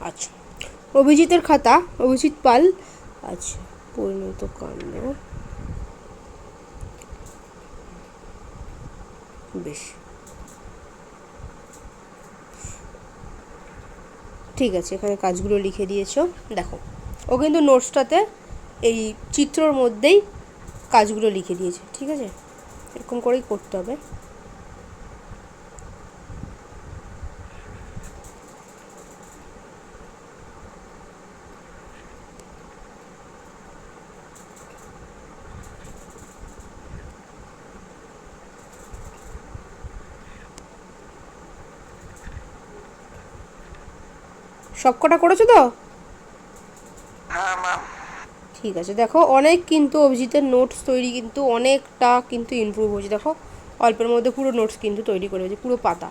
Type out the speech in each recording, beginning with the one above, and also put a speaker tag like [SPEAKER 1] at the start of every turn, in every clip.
[SPEAKER 1] আচ্ছা। অভিজিতের খাতা, অভিজিৎ পাল। আচ্ছা পরিণত কাণ্ড বেশ। ঠিক আছে, এখানে কাজগুলো লিখে দিয়েছ। দেখো, ও কিন্তু নোটসটাতে এই চিত্রর মধ্যেই কাজগুলো লিখে দিয়েছে, ঠিক আছে? এরকম করেই করতে হবে। সব কটা করেছ তো?
[SPEAKER 2] হ্যাঁ
[SPEAKER 1] ঠিক আছে দেখো অনেক কিন্তু অভিজিতের নোটস তৈরি কিন্তু অনেকটা কিন্তু ইমপ্রুভ হয়েছে। দেখো অল্পের মধ্যে পুরো নোটস কিন্তু তৈরি করে হয়েছে পুরো পাতা।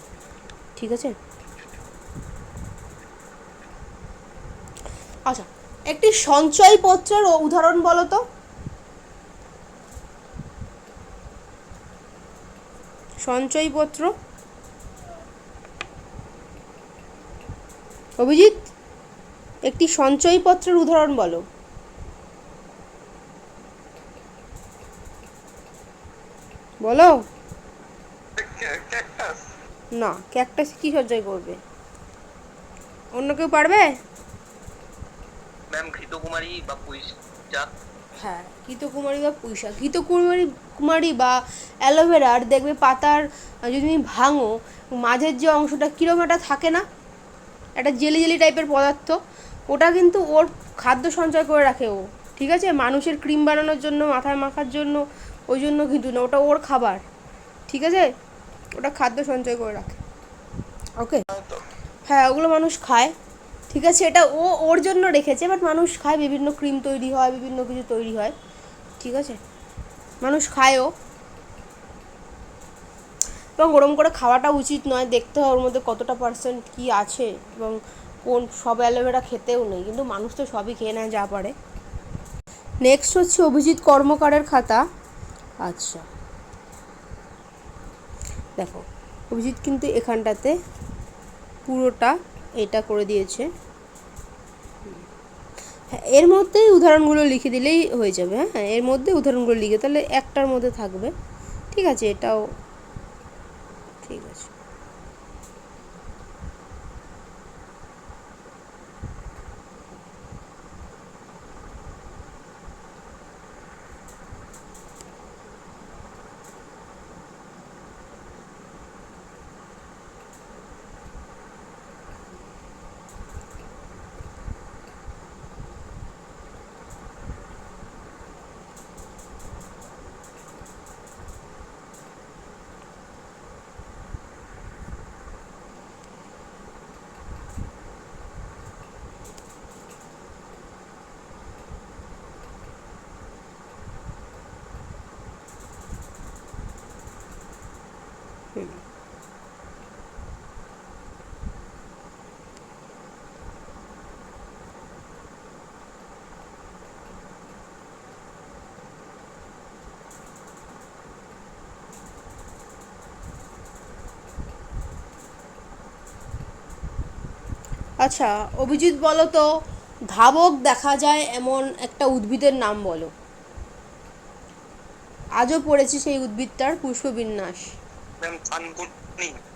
[SPEAKER 1] ঠিক আছে? আচ্ছা একটি সঞ্চয়পত্রের উদাহরণ বলো তো। সঞ্চয়পত্র অভিজিৎ একটি সঞ্চয়পত্রের উদাহরণ বলো। বলো। না ক্যাকটাস কি সঞ্চয় করবে? অন্য কেউ পারবে?
[SPEAKER 2] ম্যাম ঘৃতকুমারী বা পুঁইশাক
[SPEAKER 1] হ্যাঁ ঘৃতকুমারী বা পুঁইশাক ঘৃতকুমারী কুমারী বা অ্যালোভেরার দেখবে পাতার যদি তুমি ভাঙো মাঝের যে অংশটা কীরকম একটা থাকে না একটা জেলি জেলি টাইপের পদার্থ, ওটা কিন্তু ওর খাদ্য সঞ্চয় করে রাখে ও, ঠিক আছে? মানুষের ক্রিম বানানোর জন্য, মাথায় মাখার জন্য, ওই জন্য কিন্তু না, ওটা ওর খাবার, ঠিক আছে? ওটা খাদ্য সঞ্চয় করে রাখে। ওকে হ্যাঁ ওগুলো মানুষ খায়, ঠিক আছে? এটা ও ওর জন্য রেখেছে বাট মানুষ খায়, বিভিন্ন ক্রিম তৈরি হয়, বিভিন্ন কিছু তৈরি হয়, ঠিক আছে? মানুষ খায়ও। এবং ওরম করে খাওয়াটা উচিত নয়, দেখতে হয় ওর মধ্যে কতটা পার্সেন্ট কী আছে এবং কোন, সব অ্যালোভেরা খেতেও নেই, কিন্তু মানুষ তো সবই খেয়ে নেয় যা পারে। নেক্সট হচ্ছে অভিজিৎ কর্মকারের খাতা। আচ্ছা। দেখো, অভিজিৎ কিন্তু এখানটাতে পুরোটা এটা করে দিয়েছে। হ্যাঁ এর মধ্যেই উদাহরণগুলো লিখে দিলেই হয়ে যাবে হ্যাঁ এর মধ্যে উদাহরণগুলো লিখে, তাহলে একটার মধ্যে থাকবে। ঠিক আছে, এটাও ঠিক আছে আচ্ছা অভিজিৎ বলো তো ধাবক দেখা যায় এমন একটা উদ্ভিদের নাম বলো। আজও পড়েছি সেই উদ্ভিদটার পুষ্পবিন্যাস।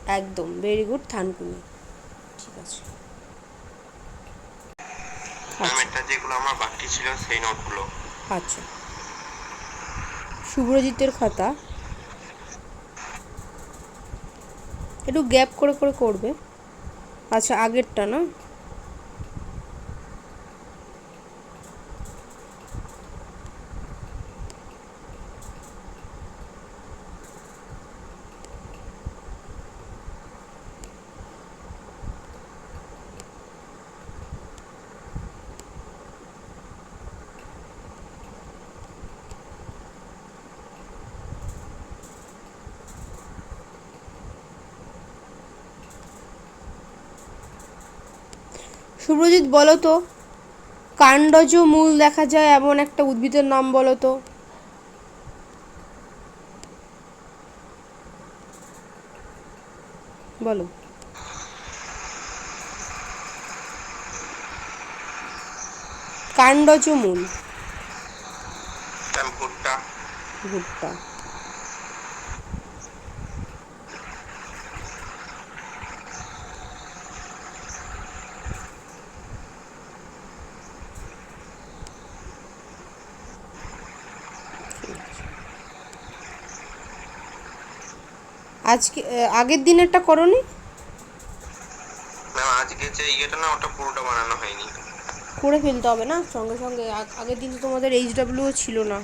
[SPEAKER 1] একদম ভেরি গুড থানকুনি। ঠিক আছে।
[SPEAKER 2] ম্যাম যেগুলো আমার বাকি ছিল সেই নোটগুলো।
[SPEAKER 1] আচ্ছা। শুভ্রজিতের খাতা। একটু গ্যাপ করে করে করবে। আচ্ছা আগেরটা না? শুভ্রজিৎ বলো তো। কাণ্ডজ মূল দেখা যায় এমন একটা উদ্ভিদের নাম বলো তো। বলো। কাণ্ডজ মূল।
[SPEAKER 2] ভুট্টা।
[SPEAKER 1] ভুট্টা। আজকে আগের দিনেরটা করনি?
[SPEAKER 2] না আজকে যে ইয়েটা না ওটা পুরোটা বানানো হয়নি।
[SPEAKER 1] করে ফেলতে হবে না? সঙ্গে সঙ্গে আগের দিন তো তোমাদের এইচ ডাব্লিউও ছিল না।